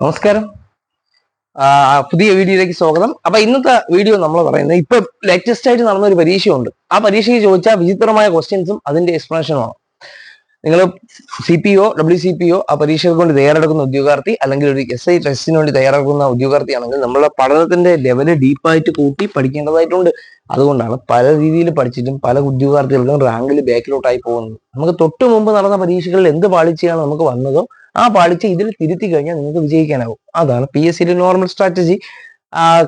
നമസ്കാരം. പുതിയ വീഡിയോയിലേക്ക് സ്വാഗതം. അപ്പൊ ഇന്നത്തെ വീഡിയോ നമ്മൾ പറയുന്നത് ഇപ്പൊ ലേറ്റസ്റ്റ് ആയിട്ട് നടന്ന ഒരു പരീക്ഷയുണ്ട്. ആ പരീക്ഷയ്ക്ക് ചോദിച്ച വിചിത്രമായ ക്വസ്റ്റ്യൻസും അതിന്റെ എക്സ്പ്ലനേഷനുമാണ് നിങ്ങൾ C P O W C P O ആ പരീക്ഷകൾ കൊണ്ട് തയ്യാറെടുക്കുന്ന ഉദ്യോഗാർത്ഥി അല്ലെങ്കിൽ ഒരു എസ് ഐ ടെസ്റ്റിന് വേണ്ടി തയ്യാറെടുക്കുന്ന ഉദ്യോഗാർത്ഥിയാണെങ്കിൽ നമ്മളെ പഠനത്തിന്റെ ലെവൽ ഡീപ്പായിട്ട് കൂട്ടി പഠിക്കേണ്ടതായിട്ടുണ്ട്. അതുകൊണ്ടാണ് പല രീതിയിൽ പഠിച്ചിട്ടും പല ഉദ്യോഗാർത്ഥികൾക്കും റാങ്കിൽ ബാക്കിലോട്ടായി പോകുന്നത്. നമുക്ക് തൊട്ട് മുമ്പ് നടന്ന പരീക്ഷകളിൽ എന്ത് പാളിച്ചയാണ് നമുക്ക് വന്നതോ ആ പാളിച്ച ഇതിൽ തിരുത്തി കഴിഞ്ഞാൽ നിങ്ങൾക്ക് വിജയിക്കാനാവും. അതാണ് പി എസ് സിയിലെ നോർമൽ സ്ട്രാറ്റജി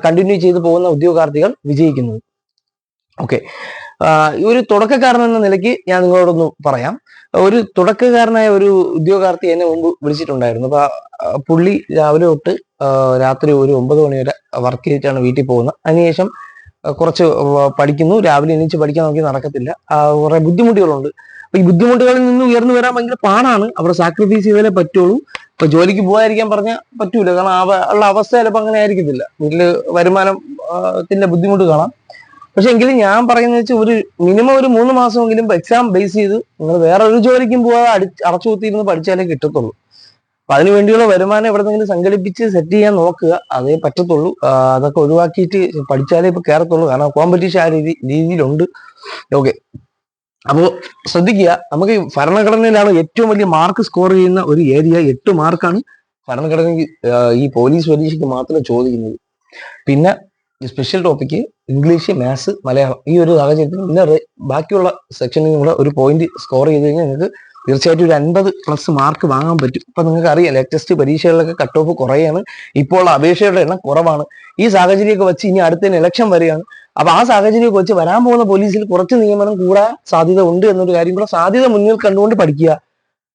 കണ്ടിന്യൂ ചെയ്തു പോകുന്ന ഉദ്യോഗാർത്ഥികൾ വിജയിക്കുന്നത് ഓക്കെ ഒരു തുടക്കക്കാരൻ എന്ന നിലയ്ക്ക് ഞാൻ നിങ്ങളോടൊന്ന് പറയാം. ഒരു തുടക്കക്കാരനായ ഒരു ഉദ്യോഗാർത്ഥി എന്നെ മുമ്പ് വിളിച്ചിട്ടുണ്ടായിരുന്നു. അപ്പൊ പുള്ളി രാവിലെ തൊട്ട് രാത്രി ഒരു ഒമ്പത് മണി വരെ വർക്ക് ചെയ്തിട്ടാണ് വീട്ടിൽ പോകുന്നത്. അതിനുശേഷം കുറച്ച് പഠിക്കുന്നു. രാവിലെ എണീച്ച് പഠിക്കാൻ നോക്കി നടക്കത്തില്ല. കുറെ ബുദ്ധിമുട്ടുകളുണ്ട്. അപ്പൊ ഈ ബുദ്ധിമുട്ടുകളിൽ നിന്ന് ഉയർന്നു വരാൻ ഭയങ്കര പാടാണ്. അവരെ സാക്രിഫൈസ് ചെയ്താലേ പറ്റുള്ളൂ. ഇപ്പൊ ജോലിക്ക് പോകാതിരിക്കാൻ പറഞ്ഞാൽ പറ്റൂല. കാരണം ഉള്ള അവസ്ഥ ചിലപ്പോൾ അങ്ങനെ ആയിരിക്കത്തില്ല. വീട്ടിൽ വരുമാനത്തിന്റെ ബുദ്ധിമുട്ട് കാണാം. പക്ഷെ എങ്കിലും ഞാൻ പറയുന്നത് വെച്ചാൽ ഒരു മിനിമം ഒരു മൂന്ന് മാസമെങ്കിലും എക്സാം ബേസ് ചെയ്ത് നിങ്ങൾ വേറെ ഒരു ജോലിക്കും പോകാതെ അടി അടച്ചു കുത്തിയിരുന്ന് പഠിച്ചാലേ കിട്ടത്തുള്ളൂ. അപ്പൊ അതിനു വേണ്ടിയുള്ള വരുമാനം എവിടെന്നെങ്കിലും സംഘടിപ്പിച്ച് സെറ്റ് ചെയ്യാൻ നോക്കുക. അതേ പറ്റത്തുള്ളൂ. അതൊക്കെ ഒഴിവാക്കിയിട്ട് പഠിച്ചാലേ ഇപ്പൊ കയറത്തുള്ളൂ കാരണം കോമ്പറ്റീഷൻ ആ രീതി രീതിയിലുണ്ട്. ഓക്കെ അപ്പോ ശ്രദ്ധിക്കുക നമുക്ക് ഭരണഘടനയിലാണ് ഏറ്റവും വലിയ മാർക്ക് സ്കോർ ചെയ്യുന്ന ഒരു ഏരിയ എട്ട് മാർക്കാണ് ഭരണഘടന ഈ പോലീസ് പരീക്ഷയ്ക്ക് മാത്രം ചോദിക്കുന്നത്. പിന്നെ special topic English maths Malayalam ഈ ഒരു സാഹചര്യത്തിൽ പിന്നെ ബാക്കിയുള്ള സെക്ഷനിൽ കൂടെ ഒരു പോയിന്റ് സ്കോർ ചെയ്ത് കഴിഞ്ഞാൽ നിങ്ങൾക്ക് തീർച്ചയായിട്ടും ഒരു അൻപത് പ്ലസ് മാർക്ക് വാങ്ങാൻ പറ്റും. ഇപ്പൊ നിങ്ങൾക്ക് അറിയാം ലേറ്റസ്റ്റ് പരീക്ഷകളിലൊക്കെ കട്ട് ഓഫ് കുറയാണ്. ഇപ്പോൾ അപേക്ഷയുടെ എണ്ണം കുറവാണ്. ഈ സാഹചര്യമൊക്കെ വെച്ച് ഇനി അടുത്ത ഇലക്ഷൻ വരികയാണ് അപ്പൊ ആ സാഹചര്യം വെച്ച് വരാൻ പോകുന്ന പോലീസിൽ കുറച്ച് നിയമനം കൂടാൻ സാധ്യത ഉണ്ട് എന്നൊരു കാര്യം കൂടെ സാധ്യത മുന്നിൽ കണ്ടുകൊണ്ട് പഠിക്കുക.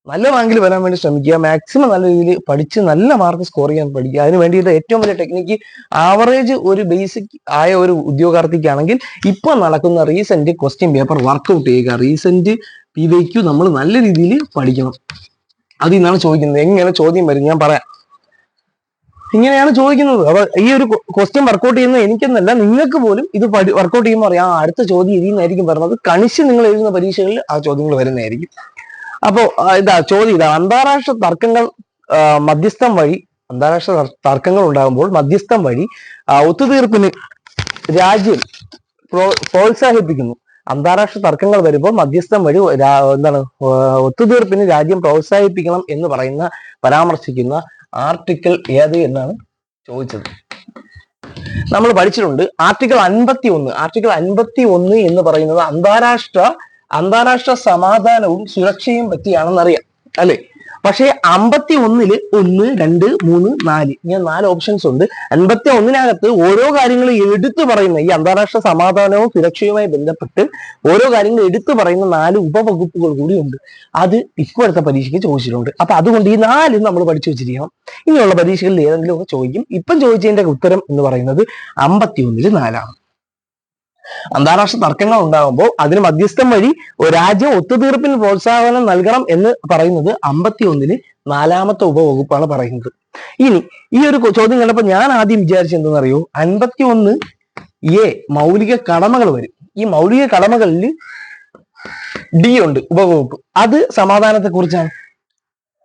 നല്ല റാങ്കിൽ വരാൻ വേണ്ടി ശ്രമിക്കുക. മാക്സിമം നല്ല രീതിയിൽ പഠിച്ച് നല്ല മാർക്ക് സ്കോർ ചെയ്യാൻ പഠിക്കുക. അതിന് വേണ്ടിയിട്ട് ഏറ്റവും വലിയ ടെക്നിക്ക് ആവറേജ് ഒരു ബേസിക് ആയ ഒരു ഉദ്യോഗാർത്ഥിക്കാണെങ്കിൽ ഇപ്പൊ നടക്കുന്ന recent question paper work out ചെയ്യുക. റീസെന്റ് പി വൈക്യു നമ്മൾ നല്ല രീതിയിൽ പഠിക്കണം. അതിൽ നിന്നാണ് ചോദിക്കുന്നത്. എങ്ങനെ ചോദ്യം വരും? ഞാൻ പറയാം. ഇങ്ങനെയാണ് ചോദിക്കുന്നത്. അപ്പൊ ഈ ഒരു ക്വസ്റ്റ്യൻ വർക്ക്ഔട്ട് ചെയ്യുന്ന എനിക്കെന്നല്ല നിങ്ങൾക്ക് പോലും ഇത് വർക്ക്ഔട്ട് ചെയ്യുമ്പോൾ അറിയാം ആ, അടുത്ത ചോദ്യം ഇതിൽ നിന്നായിരിക്കും വരുന്നത്. കണിശ് നിങ്ങൾ എഴുതുന്ന പരീക്ഷകളിൽ ആ ചോദ്യങ്ങൾ വരുന്നതായിരിക്കും. അപ്പോ ഇതാ ചോദ്യം ഇതാ. അന്താരാഷ്ട്ര തർക്കങ്ങൾ മധ്യസ്ഥം വഴി അന്താരാഷ്ട്ര തർക്കങ്ങൾ ഉണ്ടാകുമ്പോൾ മധ്യസ്ഥം വഴി ഒത്തുതീർപ്പിന് രാജ്യം പ്രോ- പ്രോത്സാഹിപ്പിക്കുന്നു. അന്താരാഷ്ട്ര തർക്കങ്ങൾ വരുമ്പോൾ മധ്യസ്ഥം വഴി എന്താണ് ഒത്തുതീർപ്പിന് രാജ്യം പ്രോത്സാഹിപ്പിക്കണം എന്ന് പറയുന്ന പരാമർശിക്കുന്ന ആർട്ടിക്കിൾ ഏത് എന്നാണ് ചോദിച്ചത്. നമ്മൾ പഠിച്ചിട്ടുണ്ട് ആർട്ടിക്കിൾ അൻപത്തി ഒന്ന് ആർട്ടിക്കിൾ അൻപത്തി ഒന്ന് എന്ന് പറയുന്നത് അന്താരാഷ്ട്ര അന്താരാഷ്ട്ര സമാധാനവും സുരക്ഷയും പറ്റിയാണെന്നറിയാം. അല്ലേ? പക്ഷേ അമ്പത്തി ഒന്നിൽ ഒന്ന് രണ്ട് മൂന്ന് നാല്. ഇങ്ങനെ നാല് ഓപ്ഷൻസ് ഉണ്ട്. അൻപത്തി ഒന്നിനകത്ത് ഓരോ കാര്യങ്ങളും എടുത്തു പറയുന്ന ഈ അന്താരാഷ്ട്ര സമാധാനവും സുരക്ഷയുമായി ബന്ധപ്പെട്ട് ഓരോ കാര്യങ്ങളും എടുത്തു പറയുന്ന നാല് ഉപവകുപ്പുകൾ കൂടി ഉണ്ട്. അത് ഇപ്പോഴത്തെ പരീക്ഷയ്ക്ക് ചോദിച്ചിട്ടുണ്ട്. അപ്പൊ അതുകൊണ്ട് ഈ നാലും നമ്മൾ പഠിച്ചു വെച്ചിരിക്കണം. ഇനിയുള്ള പരീക്ഷകളിൽ ഏതെങ്കിലും ഒക്കെ ചോദിക്കും. ഇപ്പം ചോദിച്ചതിന്റെ ഉത്തരം എന്ന് പറയുന്നത് അമ്പത്തി ഒന്നിൽ നാലാണ്. അന്താരാഷ്ട്ര തർക്കങ്ങൾ ഉണ്ടാകുമ്പോൾ അതിന് മധ്യസ്ഥം വഴി രാജ്യം ഒത്തുതീർപ്പിന് പ്രോത്സാഹനം നൽകണം എന്ന് പറയുന്നത് അമ്പത്തി ഒന്നിൽ നാലാമത്തെ ഉപവകുപ്പാണ് പറയുന്നത്. ഇനി ഈ ഒരു ചോദ്യം കണ്ടപ്പോൾ ഞാൻ ആദ്യം വിചാരിച്ചത് എന്താണെന്നറിയോ അൻപത്തി ഒന്ന് എ മൗലിക കടമകൾ വരും. ഈ മൗലിക കടമകളിൽ ഡി ഉണ്ട് ഉപവകുപ്പ്. അത് സമാധാനത്തെ കുറിച്ചാണ്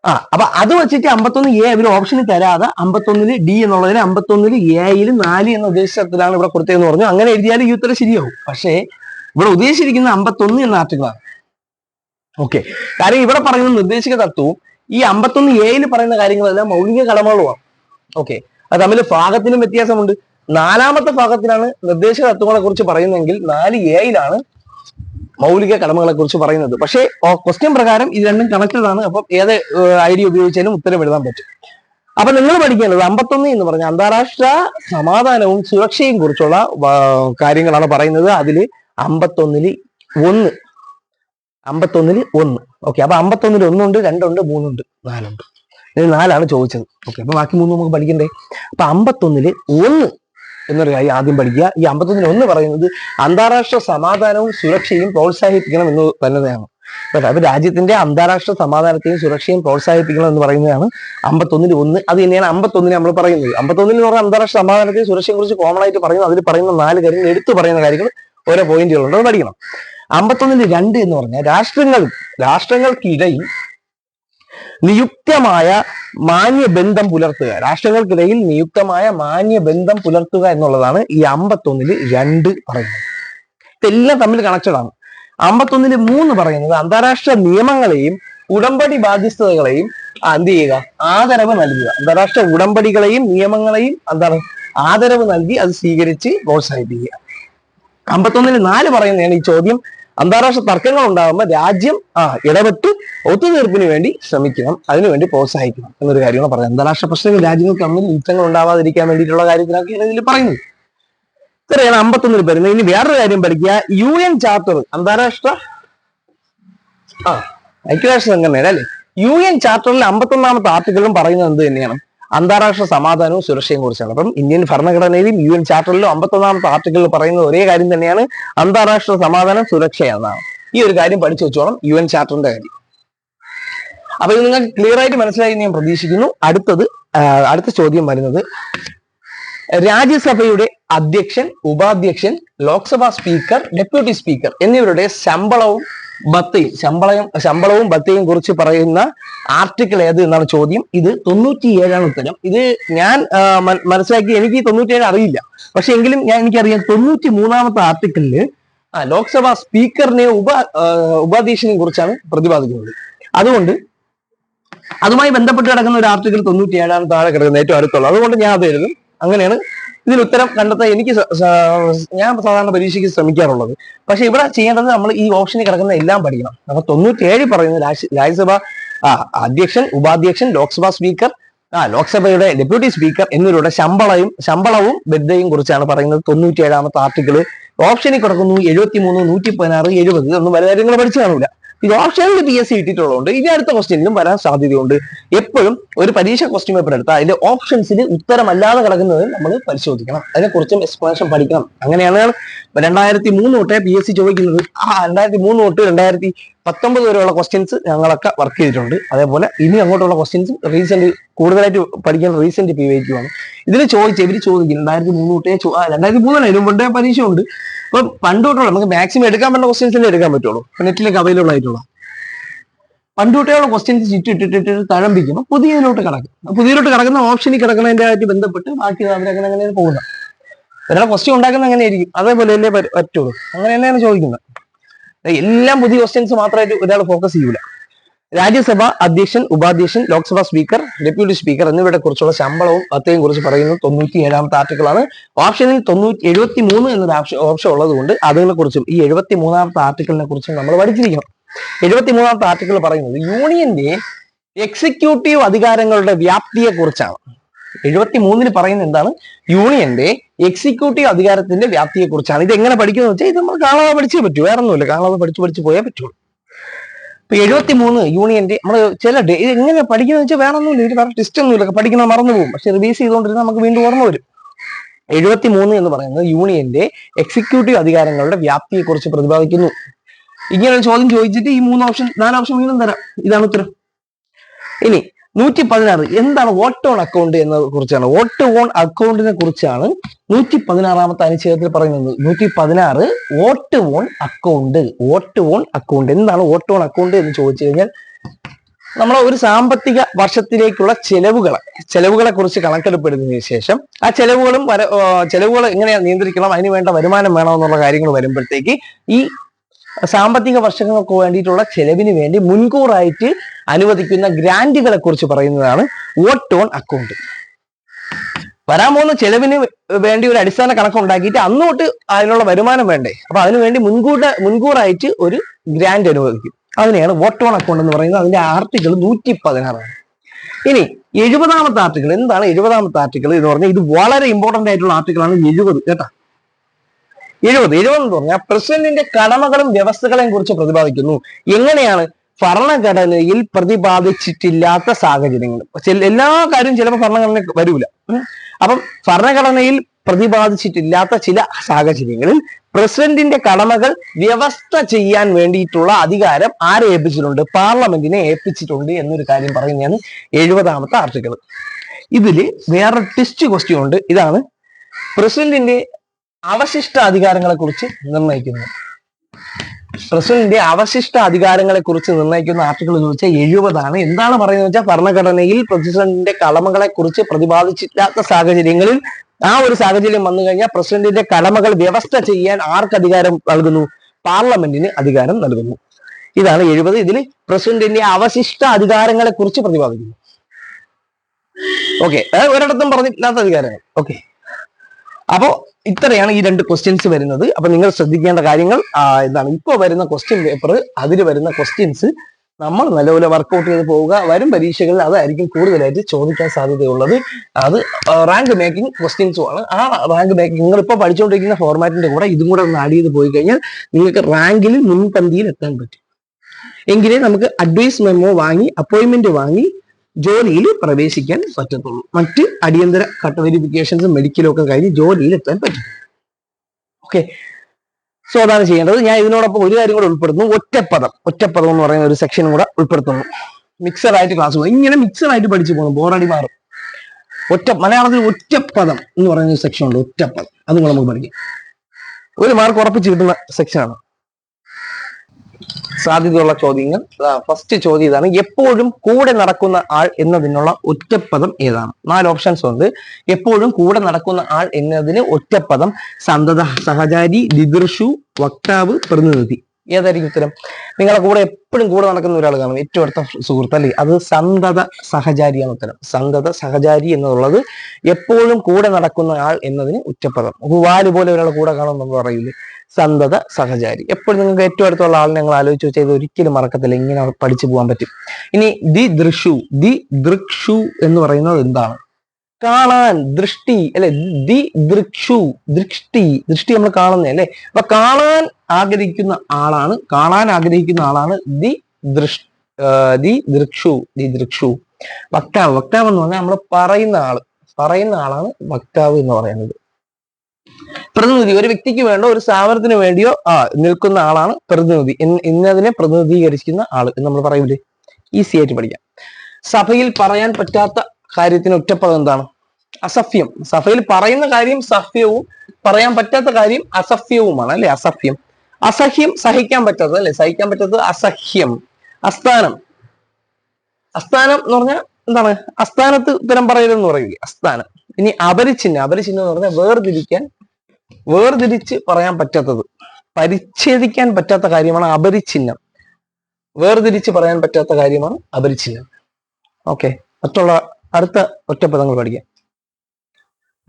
ആ അപ്പൊ അത് വെച്ചിട്ട് അമ്പത്തൊന്ന് എ ഒരു ഓപ്ഷൻ തരാതെ അമ്പത്തൊന്നിൽ ഡി എന്നുള്ളതിന് അമ്പത്തൊന്നിൽ എയിൽ നാല് എന്ന ഉദ്ദേശത്തിലാണ് ഇവിടെ കൊടുത്തതെന്ന് പറഞ്ഞു. അങ്ങനെ എഴുതിയാൽ ഈ ഉത്തരം ശരിയാവും. പക്ഷേ ഇവിടെ ഉദ്ദേശിച്ചിരിക്കുന്ന അമ്പത്തൊന്ന് എന്ന ആർട്ടിക്കിളാണ് ഓക്കെ കാര്യം ഇവിടെ പറയുന്ന നിർദ്ദേശിക തത്വവും ഈ അമ്പത്തൊന്ന് എയിൽ പറയുന്ന കാര്യങ്ങളെല്ലാം മൗലിക കടമകളുമാണ്. ഓക്കെ അത് തമ്മിൽ ഭാഗത്തിനും വ്യത്യാസമുണ്ട്. നാലാമത്തെ ഭാഗത്തിലാണ് നിർദ്ദേശക തത്വങ്ങളെ കുറിച്ച് പറയുന്നതെങ്കിൽ നാല് എയിലാണ് മൗലിക കടമകളെ കുറിച്ച് പറയുന്നത്. പക്ഷേ ക്വസ്റ്റ്യൻ പ്രകാരം ഇത് രണ്ടും കണക്റ്റഡ് ആണ്. അപ്പം ഏത് ഐഡിയ ഉപയോഗിച്ചാലും ഉത്തരം എഴുതാൻ പറ്റും. അപ്പൊ നിങ്ങൾ പഠിക്കേണ്ടത് അമ്പത്തൊന്ന് എന്ന് പറഞ്ഞ അന്താരാഷ്ട്ര സമാധാനവും സുരക്ഷയും കുറിച്ചുള്ള കാര്യങ്ങളാണ് പറയുന്നത്. അതിൽ അമ്പത്തൊന്നിൽ ഒന്ന്. അമ്പത്തൊന്നിൽ ഒന്ന്. ഓക്കെ അപ്പൊ അമ്പത്തൊന്നിൽ ഒന്നുണ്ട് രണ്ടുണ്ട് മൂന്നുണ്ട് നാലുണ്ട്. നാലാണ് ചോദിച്ചത്. ഓക്കെ അപ്പൊ ബാക്കി മൂന്ന് നമുക്ക് പഠിക്കണ്ടേ? അപ്പൊ അമ്പത്തൊന്നിൽ ഒന്ന് എന്നൊരു കാര്യം ആദ്യം പഠിക്കുക. ഈ അമ്പത്തൊന്നിൽ ഒന്ന് പറയുന്നത് അന്താരാഷ്ട്ര സമാധാനവും സുരക്ഷയും പ്രോത്സാഹിപ്പിക്കണം എന്ന് തന്നെയാണ്. അപ്പൊ രാജ്യത്തിന്റെ അന്താരാഷ്ട്ര സമാധാനത്തെയും സുരക്ഷയും പ്രോത്സാഹിപ്പിക്കണം എന്ന് പറയുന്നതാണ് അമ്പത്തൊന്നിൽ ഒന്ന്. അത് തന്നെയാണ് അമ്പത്തൊന്നിന് നമ്മൾ പറയുന്നത്. അമ്പത്തൊന്നിൽ എന്ന് പറഞ്ഞാൽ അന്താരാഷ്ട്ര സമാധാനത്തെയും സുരക്ഷയെ കുറിച്ച് കോമൺ ആയിട്ട് പറയുന്നു അതിൽ പറയുന്ന നാല് കാര്യങ്ങൾ എടുത്തു പറയുന്ന കാര്യങ്ങൾ ഓരോ പോയിന്റുകളുണ്ട് അത് പഠിക്കണം. അമ്പത്തൊന്നിൽ രണ്ട് എന്ന് പറഞ്ഞാൽ രാഷ്ട്രങ്ങൾ രാഷ്ട്രങ്ങൾക്കിടയിൽ നിയുക്തമായ മാന്യബന്ധം പുലർത്തുക. രാഷ്ട്രങ്ങൾക്കിടയിൽ നിയുക്തമായ മാന്യബന്ധം പുലർത്തുക എന്നുള്ളതാണ് ഈ അമ്പത്തൊന്നിൽ രണ്ട് പറയുന്നത്. ഇതെല്ലാം തമ്മിൽ കണക്റ്റഡ് ആണ്. അമ്പത്തൊന്നിൽ മൂന്ന് പറയുന്നത് അന്താരാഷ്ട്ര നിയമങ്ങളെയും ഉടമ്പടി ബാധ്യസ്ഥതകളെയും എന്ത് ചെയ്യുക? ആദരവ് നൽകുക. അന്താരാഷ്ട്ര ഉടമ്പടികളെയും നിയമങ്ങളെയും എന്താണ് ആദരവ് നൽകി അത് സ്വീകരിച്ച് പ്രോത്സാഹിപ്പിക്കുക. അമ്പത്തൊന്നിന് നാല് പറയുന്നതാണ് ഈ ചോദ്യം. അന്താരാഷ്ട്ര തർക്കങ്ങൾ ഉണ്ടാകുമ്പോൾ രാജ്യം ആ ഇടപെട്ട് ഒത്തുതീർപ്പിന് വേണ്ടി ശ്രമിക്കണം. അതിനുവേണ്ടി പ്രോത്സാഹിക്കണം എന്നൊരു കാര്യമാണ് പറയുന്നത് അന്താരാഷ്ട്ര പ്രശ്നങ്ങൾ രാജ്യങ്ങൾ തമ്മിൽ യുദ്ധങ്ങൾ ഉണ്ടാവാതിരിക്കാൻ വേണ്ടിയിട്ടുള്ള കാര്യത്തിനൊക്കെയാണ് ഇതിൽ പറയുന്നത്. ഇത്രയാണ് അമ്പത്തൊന്നിൽ വരുന്നത്. ഇനി വേറൊരു കാര്യം പഠിക്കുക. യു എൻ ചാർട്ടർ അന്താരാഷ്ട്ര ആ ഐക്യരാഷ്ട്ര സംഘടനയുടെ അല്ലെ? യു എൻ ചാർട്ടറിൽ അമ്പത്തൊന്നാമത്തെ ആർട്ടിക്കിളും പറയുന്നത് എന്ത് തന്നെയാണ്? അന്താരാഷ്ട്ര സമാധാനവും സുരക്ഷയും കുറിച്ചാണ്. അപ്പം ഇന്ത്യൻ ഭരണഘടനയിലും യു എൻ ചാർട്ടറിലും അമ്പത്തൊന്നാമത്തെ ആർട്ടിക്കിളിൽ പറയുന്ന ഒരേ കാര്യം തന്നെയാണ്. അന്താരാഷ്ട്ര സമാധാനം സുരക്ഷ എന്നാണ്. ഈ ഒരു കാര്യം പഠിച്ചു വെച്ചോണം യു എൻ ചാർട്ടറിന്റെ കാര്യം. അപ്പൊ ഇത് നിങ്ങൾക്ക് ക്ലിയർ ആയിട്ട് മനസ്സിലായി ഞാൻ പ്രതീക്ഷിക്കുന്നു. അടുത്തത് അടുത്ത ചോദ്യം വരുന്നത്. രാജ്യസഭയുടെ അധ്യക്ഷൻ ഉപാധ്യക്ഷൻ ലോക്സഭാ സ്പീക്കർ ഡെപ്യൂട്ടി സ്പീക്കർ എന്നിവരുടെ ശമ്പളവും ബത്തയും ശമ്പളയും ശമ്പളവും ബത്തയും കുറിച്ച് പറയുന്ന ആർട്ടിക്കിൾ ഏത് എന്നാണ് ചോദ്യം. ഇത് തൊണ്ണൂറ്റിയേഴാണ് ഉത്തരം. ഇത് ഞാൻ മനസ്സിലാക്കി എനിക്ക് തൊണ്ണൂറ്റിയേഴ് അറിയില്ല. പക്ഷെ എങ്കിലും ഞാൻ എനിക്കറിയാം തൊണ്ണൂറ്റി മൂന്നാമത്തെ ആർട്ടിക്കിളിൽ ലോക്സഭാ സ്പീക്കറിനെ ഉപ ആ, ഉപാധ്യക്ഷനെയും കുറിച്ചാണ് പ്രതിപാദിക്കുന്നത്. അതുകൊണ്ട് അതുമായി ബന്ധപ്പെട്ട് കിടക്കുന്ന ഒരു ആർട്ടിക്കിൾ തൊണ്ണൂറ്റി ഏഴാണ് താഴെ കിടക്കുന്നത് ഏറ്റവും അടുത്തുള്ളത് അതുകൊണ്ട് ഞാൻ അത് എഴുതും. അങ്ങനെയാണ് ഇതിന് ഉത്തരം കണ്ടെത്താൻ എനിക്ക് ഞാൻ സാധാരണ പരീക്ഷയ്ക്ക് ശ്രമിക്കാറുള്ളത്. പക്ഷെ ഇവിടെ ചെയ്യേണ്ടത് നമ്മൾ ഈ ഓപ്ഷനിൽ കിടക്കുന്ന എല്ലാം പഠിക്കണം. അപ്പൊ തൊണ്ണൂറ്റിയേഴ് പറയുന്നത് രാജ്യ- രാജ്യസഭ അധ്യക്ഷൻ ഉപാധ്യക്ഷൻ ലോക്സഭാ സ്പീക്കർ ആ ലോക്സഭയുടെ ഡെപ്യൂട്ടി സ്പീക്കർ എന്നിവരുടെ ശമ്പളയും ശമ്പളവും ബദ്ധയും കുറിച്ചാണ് പറയുന്നത് തൊണ്ണൂറ്റി ഏഴാമത്തെ ആർട്ടിക്കിൾ ഓപ്ഷനിൽ കിടക്കുന്നു എഴുപത്തി മൂന്ന് നൂറ്റി പതിനാറ് എഴുപത്. ഇതൊന്നും വലുതായിട്ട് കാര്യങ്ങൾ പഠിച്ചു കാണൂല. ഇത് ഓപ്ഷനിൽ പി എസ് സി ഇട്ടിട്ടുള്ളതുകൊണ്ട് ഇനി അടുത്ത ക്വസ്റ്റ്യനിലും വരാൻ സാധ്യതയുണ്ട്. എപ്പോഴും ഒരു പരീക്ഷ ക്വസ്റ്റ്യൻ പേപ്പർ എടുത്താൽ അതിന്റെ ഓപ്ഷൻസിൽ ഉത്തരമല്ലാതെ കിടക്കുന്നത് നമ്മൾ പരിശോധിക്കണം. അതിനെക്കുറിച്ചും എക്സ്പ്ലനേഷൻ പഠിക്കണം. അങ്ങനെയാണ് രണ്ടായിരത്തി മൂന്ന് തൊട്ടേ പി എസ് സി ചോദിക്കുന്നത്. ആ രണ്ടായിരത്തി മൂന്ന് തൊട്ട് രണ്ടായിരത്തി പത്തൊമ്പത് വരെയുള്ള ക്വസ്റ്റ്യൻസ് ഞങ്ങളൊക്കെ വർക്ക് ചെയ്തിട്ടുണ്ട്. അതേപോലെ ഇനി അങ്ങോട്ടുള്ള ക്വസ്റ്റ്യൻസും റീസെന്റ് കൂടുതലായിട്ട് പഠിക്കാൻ റീസെന്റ് പി വൈ ആണ്. ഇതിൽ ചോദിച്ച ഇവർ ചോദിക്കും രണ്ടായിരത്തി മൂന്ന് തൊട്ടേ രണ്ടായിരത്തി മൂന്നല്ല ഇതിനു മുമ്പേ പരീക്ഷ ഉണ്ട് അപ്പൊ പണ്ട് നമുക്ക് മാക്സിമം എടുക്കാൻ പറ്റുന്ന ക്വസ്റ്റ്യൻസിലേ എടുക്കാൻ പറ്റുള്ളൂ. നെറ്റിലേക്ക് അവൈലബിൾ ആയിട്ടുള്ള. പണ്ട് തൊട്ടേയുള്ള ക്വസ്റ്റ്യൻസ് ചുറ്റിട്ടിട്ടിട്ട് തഴമ്പിക്കുമ്പോൾ പുതിയതിലോട്ട് കിടക്കും. പുതിയതിലോട്ട് കിടക്കുന്ന ഓപ്ഷനിൽ കിടക്കുന്നതിന്റെ ആയിട്ട് ബന്ധപ്പെട്ട് ബാക്കി അവരങ്ങനെ അങ്ങനെ പോകുന്നത് ഒരാളെ ക്വസ്റ്റ്യൻ ഉണ്ടാക്കുന്ന അങ്ങനെ ആയിരിക്കും. അതേപോലെ അല്ലേ പറ്റുള്ളൂ. അങ്ങനെ തന്നെയാണ് ചോദിക്കുന്നത്. എല്ലാം പുതിയ ക്വസ്റ്റ്യൻസ് മാത്രമായിട്ട് ഒരാൾ ഫോക്കസ് ചെയ്യൂല. രാജ്യസഭ അധ്യക്ഷൻ ഉപാധ്യക്ഷൻ ലോക്സഭാ സ്പീക്കർ ഡെപ്യൂട്ടി സ്പീക്കർ എന്നിവരുടെ കുറിച്ചുള്ള ശമ്പളവും പത്തയും കുറിച്ച് പറയുന്നത് തൊണ്ണൂറ്റി ഏഴാമത്തെ ആർട്ടിക്കിളാണ് ഓപ്ഷനിൽ തൊണ്ണൂറ്റി എഴുപത്തി മൂന്ന് എന്നൊരു ഓപ്ഷൻ ഓപ്ഷൻ ഉള്ളത് കൊണ്ട് അതിനെ കുറിച്ചും ഈ എഴുപത്തി മൂന്നാമത്തെ ആർട്ടിക്കിളിനെ കുറിച്ചും നമ്മൾ പഠിച്ചിരിക്കണം. എഴുപത്തി മൂന്നാമത്തെ ആർട്ടിക്കിൾ പറയുന്നത് യൂണിയന്റെ എക്സിക്യൂട്ടീവ് അധികാരങ്ങളുടെ വ്യാപ്തിയെ കുറിച്ചാണ് എഴുപത്തി മൂന്നിന് പറയുന്നത് എന്താണ്? യൂണിയന്റെ എക്സിക്യൂട്ടീവ് അധികാരത്തിന്റെ വ്യാപ്തിയെ കുറിച്ചാണ് ഇത് എങ്ങനെ പഠിക്കുന്നത് വെച്ചാൽ ഇത് നമ്മൾ കാണാതെ പഠിച്ചേ പറ്റൂ. വേറെ ഒന്നുമില്ല കാണാതെ പഠിച്ചു പഠിച്ചു പോയേ പറ്റുള്ളൂ. ഇപ്പൊ എഴുപത്തി മൂന്ന് യൂണിയന്റെ നമ്മൾ ചില ഡേ എങ്ങനെ പഠിക്കുന്നത് വെച്ചാൽ വേറെ ഒന്നുമില്ല ഇത് വേറെ ടെസ്റ്റ് ഒന്നുമില്ല പഠിക്കുന്നത് മറന്നു പോകും. പക്ഷെ റിവൈസ് ചെയ്തുകൊണ്ടിരുന്ന നമുക്ക് വീണ്ടും ഓർമ്മ വരും. എഴുപത്തി മൂന്ന് എന്ന് പറയുന്നത് യൂണിയന്റെ എക്സിക്യൂട്ടീവ് അധികാരങ്ങളുടെ വ്യാപ്തിയെ കുറിച്ച് പ്രതിപാദിക്കുന്നു. ഇങ്ങനെ ചോദ്യം ചോദിച്ചിട്ട് ഈ മൂന്ന് ഓപ്ഷൻ നാല് ഓപ്ഷൻ വീണ്ടും തരാം. ഇതാണ് ഉത്തരം. ഇനി നൂറ്റി പതിനാറ് എന്താണ് വോട്ട് ഓൺ അക്കൗണ്ട് എന്ന കുറിച്ചാണ്. വോട്ട് ഓൺ അക്കൗണ്ടിനെ കുറിച്ചാണ് നൂറ്റി പതിനാറാമത്തെ അനുച്ഛേദത്തിൽ പറയുന്നത്. നൂറ്റി പതിനാറ് vote on account vote on account എന്താണ് വോട്ട് ഓൺ അക്കൗണ്ട് എന്ന് ചോദിച്ചു കഴിഞ്ഞാൽ നമ്മളെ ഒരു സാമ്പത്തിക വർഷത്തിലേക്കുള്ള ചെലവുകളെ ചെലവുകളെ കുറിച്ച് കണക്കെടുപ്പെടുന്നതിന് ശേഷം ആ ചെലവുകളും ചെലവുകൾ എങ്ങനെയാണ് നിയന്ത്രിക്കണം? അതിന് വേണ്ട വരുമാനം വേണമെന്നുള്ള കാര്യങ്ങൾ വരുമ്പോഴത്തേക്ക് ഈ സാമ്പത്തിക വർഷങ്ങൾക്ക് വേണ്ടിയിട്ടുള്ള ചെലവിന് വേണ്ടി മുൻകൂറായിട്ട് അനുവദിക്കുന്ന ഗ്രാൻഡുകളെ കുറിച്ച് പറയുന്നതാണ് വോട്ട് ഓൺ അക്കൗണ്ട്. വരാൻ പോകുന്ന ചെലവിന് വേണ്ടി ഒരു അടിസ്ഥാന കണക്ക് ഉണ്ടാക്കിയിട്ട് അന്നോട്ട് അതിനുള്ള വരുമാനം വേണ്ടേ? അപ്പൊ അതിനുവേണ്ടി മുൻകൂട്ട മുൻകൂറായിട്ട് ഒരു ഗ്രാൻഡ് അനുവദിക്കും. അതിനെയാണ് വോട്ട് ഓൺ അക്കൗണ്ട് എന്ന് പറയുന്നത്. അതിന്റെ ആർട്ടിക്കിൾ നൂറ്റി പതിനാറാണ് ഇനി എഴുപതാമത്തെ ആർട്ടിക്കിൾ. എന്താണ് എഴുപതാമത്തെ ആർട്ടിക്കിൾ എന്ന് പറഞ്ഞാൽ ഇത് വളരെ ഇമ്പോർട്ടന്റ് ആയിട്ടുള്ള ആർട്ടിക്കിൾ ആണ് എഴുപത് കേട്ടോ. എഴുപത് എഴുപത് എന്ന് പറഞ്ഞാൽ പ്രസിഡന്റിന്റെ കടമകളും വ്യവസ്ഥകളെയും കുറിച്ച് പ്രതിപാദിക്കുന്നു. എങ്ങനെയാണ് ഭരണഘടനയിൽ പ്രതിപാദിച്ചിട്ടില്ലാത്ത സാഹചര്യങ്ങൾ? എല്ലാ കാര്യവും ചിലപ്പോൾ ഭരണഘടന വരൂല. അപ്പം ഭരണഘടനയിൽ പ്രതിപാദിച്ചിട്ടില്ലാത്ത ചില സാഹചര്യങ്ങളിൽ പ്രസിഡന്റിന്റെ കടമകൾ വ്യവസ്ഥ ചെയ്യാൻ വേണ്ടിയിട്ടുള്ള അധികാരം ആരെ ഏൽപ്പിച്ചിട്ടുണ്ട്? പാർലമെന്റിനെ ഏൽപ്പിച്ചിട്ടുണ്ട് എന്നൊരു കാര്യം പറയുന്നതാണ് എഴുപതാമത്തെ ആർട്ടിക്കിൾ. ഇതിൽ വേറെ ടെസ്റ്റ് ക്വസ്റ്റ്യൻ ഉണ്ട്. ഇതാണ് പ്രസിഡന്റിന്റെ അവശിഷ്ട അധികാരങ്ങളെ കുറിച്ച് നിർണയിക്കുന്നു. പ്രസിഡന്റിന്റെ അവശിഷ്ട അധികാരങ്ങളെ കുറിച്ച് നിർണയിക്കുന്ന ആർട്ടിക്കിൾ എന്ന് വെച്ചാൽ എഴുപതാണ്. എന്താണ് പറയുന്നത് വെച്ചാൽ ഭരണഘടനയിൽ പ്രസിഡന്റിന്റെ കടമകളെ കുറിച്ച് പ്രതിപാദിച്ചില്ലാത്ത സാഹചര്യങ്ങളിൽ ആ ഒരു സാഹചര്യം വന്നു കഴിഞ്ഞാൽ പ്രസിഡന്റിന്റെ കടമകൾ വ്യവസ്ഥ ചെയ്യാൻ ആർക്ക് അധികാരം നൽകുന്നു? പാർലമെന്റിന് അധികാരം നൽകുന്നു. ഇതാണ് എഴുപത്. ഇതിൽ പ്രസിഡന്റിന്റെ അവശിഷ്ട അധികാരങ്ങളെ കുറിച്ച് പ്രതിപാദിക്കുന്നു. ഓക്കെ. ഒരിടത്തും പറഞ്ഞിട്ടില്ലാത്ത അധികാരങ്ങൾ. ഓക്കെ. അപ്പോ ഇത്രയാണ് ഈ രണ്ട് ക്വസ്റ്റ്യൻസ് വരുന്നത്. അപ്പൊ നിങ്ങൾ ശ്രദ്ധിക്കേണ്ട കാര്യങ്ങൾ എന്താണ് ഇപ്പൊ വരുന്ന ക്വസ്റ്റ്യൻ പേപ്പർ അതിൽ വരുന്ന ക്വസ്റ്റ്യൻസ് നമ്മൾ നല്ലപോലെ വർക്കൗട്ട് ചെയ്ത് പോവുക. വരും പരീക്ഷകളിൽ അതായിരിക്കും കൂടുതലായിട്ട് ചോദിക്കാൻ സാധ്യതയുള്ളത്. അത് റാങ്ക് മേക്കിംഗ് ക്വസ്റ്റ്യൻസും ആണ്. ആ റാങ്ക് മേക്കിംഗ് നിങ്ങൾ ഇപ്പോൾ പഠിച്ചുകൊണ്ടിരിക്കുന്ന ഫോർമാറ്റിന്റെ കൂടെ ഇതും കൂടെ ഒന്ന് ആഡ് ചെയ്ത് പോയി കഴിഞ്ഞാൽ നിങ്ങൾക്ക് റാങ്കിൽ മുൻപന്തിയിൽ എത്താൻ പറ്റും. എങ്കിലേ നമുക്ക് അഡ്വൈസ് മെമ്മോ വാങ്ങി അപ്പോയിന്റ്മെന്റ് വാങ്ങി ജോലിയിൽ പ്രവേശിക്കാൻ പറ്റത്തുള്ളൂ. മറ്റ് അടിയന്തര ഘട്ട വെരിഫിക്കേഷൻസും മെഡിക്കലും ഒക്കെ കഴിഞ്ഞ് ജോലിയിൽ എത്താൻ പറ്റും ഓക്കെ സോ അതാണ് ചെയ്യേണ്ടത്. ഞാൻ ഇതിനോടൊപ്പം ഒരു കാര്യം കൂടെ ഉൾപ്പെടുത്തുന്നു. ഒറ്റപ്പദം. ഒറ്റപ്പദം എന്ന് പറയുന്ന ഒരു സെക്ഷനും കൂടെ ഉൾപ്പെടുത്തുന്നു. മിക്സഡ് ആയിട്ട് ക്ലാസ് പോകും ഇങ്ങനെ മിക്സഡ് ആയിട്ട് പഠിച്ചു പോകണം ബോറടി മാറും. ഒറ്റ മലയാളത്തിൽ ഒറ്റപ്പദം എന്ന് പറയുന്ന ഒരു സെക്ഷൻ ഉണ്ട്. ഒറ്റപ്പദം. അതും കൂടെ നമുക്ക് പഠിക്കാം. ഒരു മാർക്ക് ഉറപ്പിച്ച് കിട്ടുന്ന സെക്ഷനാണ് സാധ്യതയുള്ള ചോദ്യങ്ങൾ. ഫസ്റ്റ് ചോദ്യം ഇതാണ്. എപ്പോഴും കൂടെ നടക്കുന്ന ആൾ എന്നതിനുള്ള ഒറ്റപ്പദം ഏതാണ്? നാല് ഓപ്ഷൻസ് ഉണ്ട്. എപ്പോഴും കൂടെ നടക്കുന്ന ആൾ എന്നതിന് ഒറ്റപ്പദം സന്തത സഹചാരി ദിദൃഷു വക്താവ് പ്രതിനിധി. ഏതായിരിക്കും ഉത്തരം? നിങ്ങളെ കൂടെ എപ്പോഴും കൂടെ നടക്കുന്ന ഒരാൾ കാണും. ഏറ്റവും അടുത്ത സുഹൃത്ത് അല്ലേ? അത് സന്തത സഹചാരിയാണ് ഉത്തരം. സന്തത സഹചാരി എന്നുള്ളത് എപ്പോഴും കൂടെ നടക്കുന്ന ആൾ എന്നതിന് ഉറ്റപ്പദം വാൽ പോലെ ഒരാൾ കൂടെ കാണും നമ്മൾ പറയില്ലേ സന്തത സഹചാരി. എപ്പോഴും നിങ്ങൾക്ക് ഏറ്റവും അടുത്തുള്ള ആളിനെ നിങ്ങൾ ആലോചിച്ച് വെച്ചാൽ ഇത് ഒരിക്കലും മറക്കത്തില്ല. ഇങ്ങനെ പഠിച്ചു പോകാൻ പറ്റും. ഇനി ദി ദൃഷു ദി ദൃക്ഷു എന്ന് പറയുന്നത് എന്താണ്? കാണാൻ ദൃഷ്ടി അല്ലെ? ദി ദൃക്ഷു ദൃഷ്ടി ദൃഷ്ടി നമ്മൾ കാണുന്നേ അല്ലെ? അപ്പൊ കാണാൻ ആഗ്രഹിക്കുന്ന ആളാണ് കാണാൻ ആഗ്രഹിക്കുന്ന ആളാണ് ദി ദൃഷ് ദി ദൃക്ഷു ദി ദൃക്ഷു. വക്താവ്. വക്താവ് എന്ന് പറഞ്ഞാൽ നമ്മൾ പറയുന്ന ആൾ. പറയുന്ന ആളാണ് വക്താവ് എന്ന് പറയുന്നത്. പ്രതിനിധി. ഒരു വ്യക്തിക്ക് വേണ്ടോ ഒരു സ്ഥാപനത്തിന് വേണ്ടിയോ ആ നിൽക്കുന്ന ആളാണ് പ്രതിനിധി. ഇന്ന- ഇന്നതിനെ പ്രതിനിധീകരിക്കുന്ന ആൾ എന്ന് നമ്മൾ പറയൂലേ ഈസി ആയിട്ട് പഠിക്കാം. സഭയിൽ പറയാൻ പറ്റാത്ത കാര്യത്തിന് ഒറ്റപ്പദം എന്താണ്? അസഫ്യം സഭയിൽ പറയുന്ന കാര്യം സഫ്യവും പറയാൻ പറ്റാത്ത കാര്യം അസഫ്യവുമാണ് അല്ലെ? അസഫ്യം അസഹ്യം സഹിക്കാൻ പറ്റാത്തത് അല്ലെ? സഹിക്കാൻ പറ്റാത്തത് അസഹ്യം. അസ്ഥാനം. അസ്ഥാനം എന്ന് പറഞ്ഞാൽ എന്താണ്? അസ്ഥാനത്ത് ഉത്തരം പറയലെന്ന് പറയൂലേ അസ്ഥാനം. ഇനി അപരിചിഹ്നം അപരിചിഹ്നം എന്ന് പറഞ്ഞാൽ വേർതിരിക്കാൻ വേർതിരിച്ച് പറയാൻ പറ്റാത്തത്. പരിച്ഛേദിക്കാൻ പറ്റാത്ത കാര്യമാണ് അപരിചിഹ്നം വേർതിരിച്ച് പറയാൻ പറ്റാത്ത കാര്യമാണ് അപരിചിഹ്നം ഓക്കെ മറ്റുള്ള അടുത്ത ഒറ്റപ്പദങ്ങൾ പഠിക്കാം.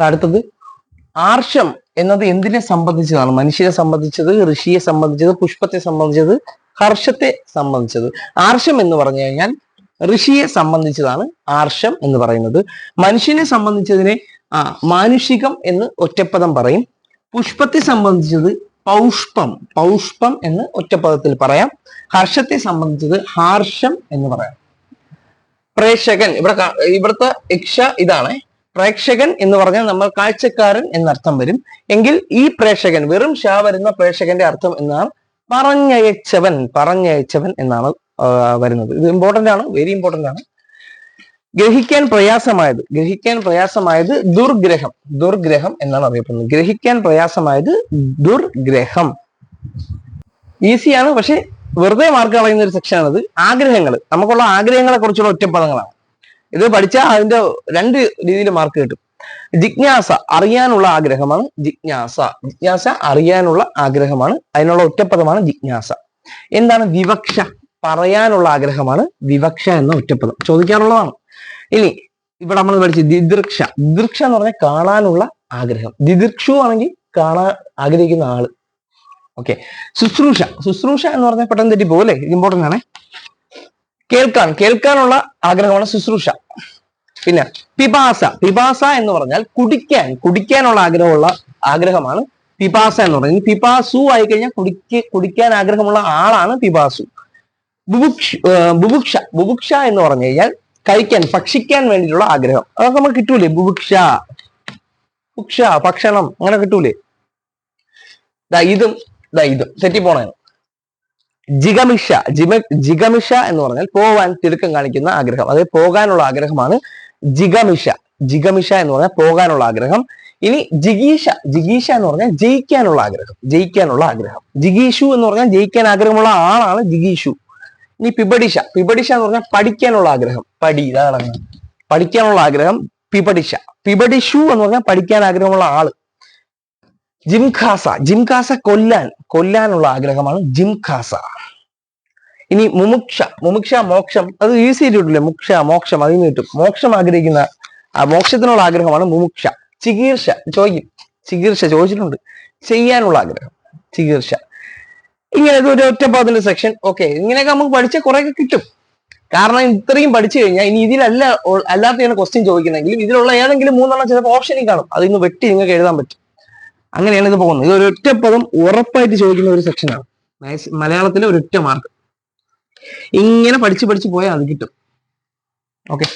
അടുത്തത് ആർഷം എന്നത് എന്തിനെ സംബന്ധിച്ചതാണ്? മനുഷ്യരെ സംബന്ധിച്ചത് ഋഷിയെ സംബന്ധിച്ചത് പുഷ്പത്തെ സംബന്ധിച്ചത് ഹർഷത്തെ സംബന്ധിച്ചത്. ആർഷം എന്ന് പറഞ്ഞു കഴിഞ്ഞാൽ ഋഷിയെ സംബന്ധിച്ചതാണ് ആർഷം എന്ന് പറയുന്നത്. മനുഷ്യനെ സംബന്ധിച്ചതിനെ മാനുഷികം എന്ന് ഒറ്റപ്പദം പറയും. പുഷ്പത്തെ സംബന്ധിച്ചത് പൗഷ്പം പൗഷ്പം എന്ന് ഒറ്റപ്പദത്തിൽ പറയാം. ഹർഷത്തെ സംബന്ധിച്ചത് ഹാർഷം എന്ന് പറയാം. പ്രേക്ഷകൻ ഇവിടെ ഇവിടുത്തെ ഇക്ഷ ഇതാണ്. പ്രേക്ഷകൻ എന്ന് പറഞ്ഞാൽ നമ്മൾ കാഴ്ചക്കാരൻ എന്നർത്ഥം വരും. എങ്കിൽ ഈ പ്രേക്ഷകൻ വെറും ഷാ വരുന്ന പ്രേക്ഷകന്റെ അർത്ഥം എന്നാണ് പറഞ്ഞയച്ചവൻ പറഞ്ഞയച്ചവൻ എന്നാണ് വരുന്നത്. ഇത് ഇമ്പോർട്ടന്റ് ആണ് വെരി ഇമ്പോർട്ടന്റ് ആണ്. ഗ്രഹിക്കാൻ പ്രയാസമായത് ഗ്രഹിക്കാൻ പ്രയാസമായത് ദുർഗ്രഹം. ദുർഗ്രഹം എന്നാണ് അറിയപ്പെടുന്നത്. ഗ്രഹിക്കാൻ പ്രയാസമായത് ദുർഗ്രഹം. ഈസിയാണ് പക്ഷെ വെറുതെ മാർക്ക് കളയുന്ന ഒരു സെക്ഷനാണിത് ആഗ്രഹങ്ങൾ. നമുക്കുള്ള ആഗ്രഹങ്ങളെ കുറിച്ചുള്ള ഒറ്റപ്പദങ്ങളാണ്. ഇത് പഠിച്ചാൽ അതിന്റെ രണ്ട് രീതിയിൽ മാർക്ക് കിട്ടും. ജിജ്ഞാസ അറിയാനുള്ള ആഗ്രഹമാണ് ജിജ്ഞാസ. ജിജ്ഞാസ അറിയാനുള്ള ആഗ്രഹമാണ്. അതിനുള്ള ഒറ്റപ്പദമാണ് ജിജ്ഞാസ. എന്താണ് വിവക്ഷ? പറയാനുള്ള ആഗ്രഹമാണ് വിവക്ഷ എന്ന ഒറ്റപ്പദം. ചോദിക്കാനുള്ളതാണ്. ഇനി ഇവിടെ നമ്മൾ പഠിച്ചു ദിദൃക്ഷ. ദിദൃക്ഷ എന്ന് പറഞ്ഞാൽ കാണാനുള്ള ആഗ്രഹം. ദിദൃക്ഷു ആണെങ്കിൽ കാണാൻ ആഗ്രഹിക്കുന്ന ആൾ. ഓക്കെ. ശുശ്രൂഷ. ശുശ്രൂഷ എന്ന് പറഞ്ഞാൽ പെട്ടെന്ന് തെറ്റി പോലെ ഇമ്പോർട്ടന്റ് ആണ്. കേൾക്കാൻ. കേൾക്കാനുള്ള ആഗ്രഹമാണ് ശുശ്രൂഷ. പിന്നെ പിപാസ. പിപാസ എന്ന് പറഞ്ഞാൽ കുടിക്കാൻ. കുടിക്കാനുള്ള ആഗ്രഹമുള്ള ആഗ്രഹമാണ് പിപാസ എന്ന് പറഞ്ഞാൽ. പിപാസു ആയി കഴിഞ്ഞാൽ കുടിക്ക് കുടിക്കാൻ ആഗ്രഹമുള്ള ആളാണ് പിപാസു. ബുഭുക്ഷ ബുഭുക്ഷ ബുഭുക്ഷ എന്ന് പറഞ്ഞു കഴിഞ്ഞാൽ കഴിക്കാൻ ഭക്ഷിക്കാൻ വേണ്ടിയിട്ടുള്ള ആഗ്രഹം. അതൊക്കെ നമുക്ക് കിട്ടൂലേ? ബുഭുക്ഷ ഭുക്ഷ ഭക്ഷണം അങ്ങനെ കിട്ടൂലേ? ദാ ഇതും ദാ ഇതും. തെറ്റിപ്പോണേ ജിഗമിഷ ജിമ ജിഗമിഷ എന്ന് പറഞ്ഞാൽ പോവാൻ തിടുക്കം കാണിക്കുന്ന ആഗ്രഹം. അതായത് പോകാനുള്ള ആഗ്രഹമാണ് ജിഗമിഷ. ജിഗമിഷ എന്ന് പറഞ്ഞാൽ പോകാനുള്ള ആഗ്രഹം. ഇനി ജിഗീഷ ജിഗീഷ എന്ന് പറഞ്ഞാൽ ജയിക്കാനുള്ള ആഗ്രഹം. ജയിക്കാനുള്ള ആഗ്രഹം. ജിഗീഷു എന്ന് പറഞ്ഞാൽ ജയിക്കാൻ ആഗ്രഹമുള്ള ആളാണ് ജിഗീഷു. ഇനി പിബഡിഷ. പിബഡിഷ എന്ന് പറഞ്ഞാൽ പഠിക്കാനുള്ള ആഗ്രഹം. പടി ഇതാണ്. പഠിക്കാനുള്ള ആഗ്രഹം പിബഡിഷ. പിബഡിഷു എന്ന് പറഞ്ഞാൽ പഠിക്കാൻ ആഗ്രഹമുള്ള ആൾ. ജിംഖാസ. ജിംഖാസ കൊല്ലാൻ കൊല്ലാനുള്ള ആഗ്രഹമാണ് ജിംഖാസ. ഇനി മുമുക്ഷ. മുമുക്ഷ മോക്ഷം. അത് ഈസി ആയിട്ട് മുക്ഷ മോക്ഷം. അതിൽ നിന്ന് കിട്ടും. മോക്ഷം ആഗ്രഹിക്കുന്ന മോക്ഷത്തിനുള്ള ആഗ്രഹമാണ് മുമുക്ഷ. ചികീർഷ ചോദിക്കും. ചികീർഷ ചോദിച്ചിട്ടുണ്ട്. ചെയ്യാനുള്ള ആഗ്രഹം. ചികീർഷ ഇങ്ങനെ ഒരു ഒറ്റപ്പാതിന്റെ സെക്ഷൻ ഓക്കെ ഇങ്ങനെയൊക്കെ നമുക്ക് പഠിച്ച കുറെയൊക്കെ കിട്ടും. കാരണം ഇത്രയും പഠിച്ചു കഴിഞ്ഞാൽ ഇനി ഇതിലല്ല അല്ലാത്തതാണ് ക്വസ്റ്റ്യൻ ചോദിക്കുന്നെങ്കിലും ഇതിലുള്ള ഏതെങ്കിലും മൂന്നെണ്ണം ചിലപ്പോൾ ഓപ്ഷനിൽ കാണും. അതിന്ന് വെട്ടി നിങ്ങൾക്ക് എഴുതാൻ പറ്റും. അങ്ങനെയാണ് ഇത് പോകുന്നത്. ഇത് ഒരു ഒറ്റപ്പദം ഉറപ്പായിട്ട് ചോദിക്കുന്ന ഒരു സെക്ഷനാണ് മലയാളത്തിലെ ഒരു ഒറ്റ മാർക്ക് ഇങ്ങനെ പഠിച്ച് പഠിച്ച് പോയാൽ അത് കിട്ടും. ഓക്കെ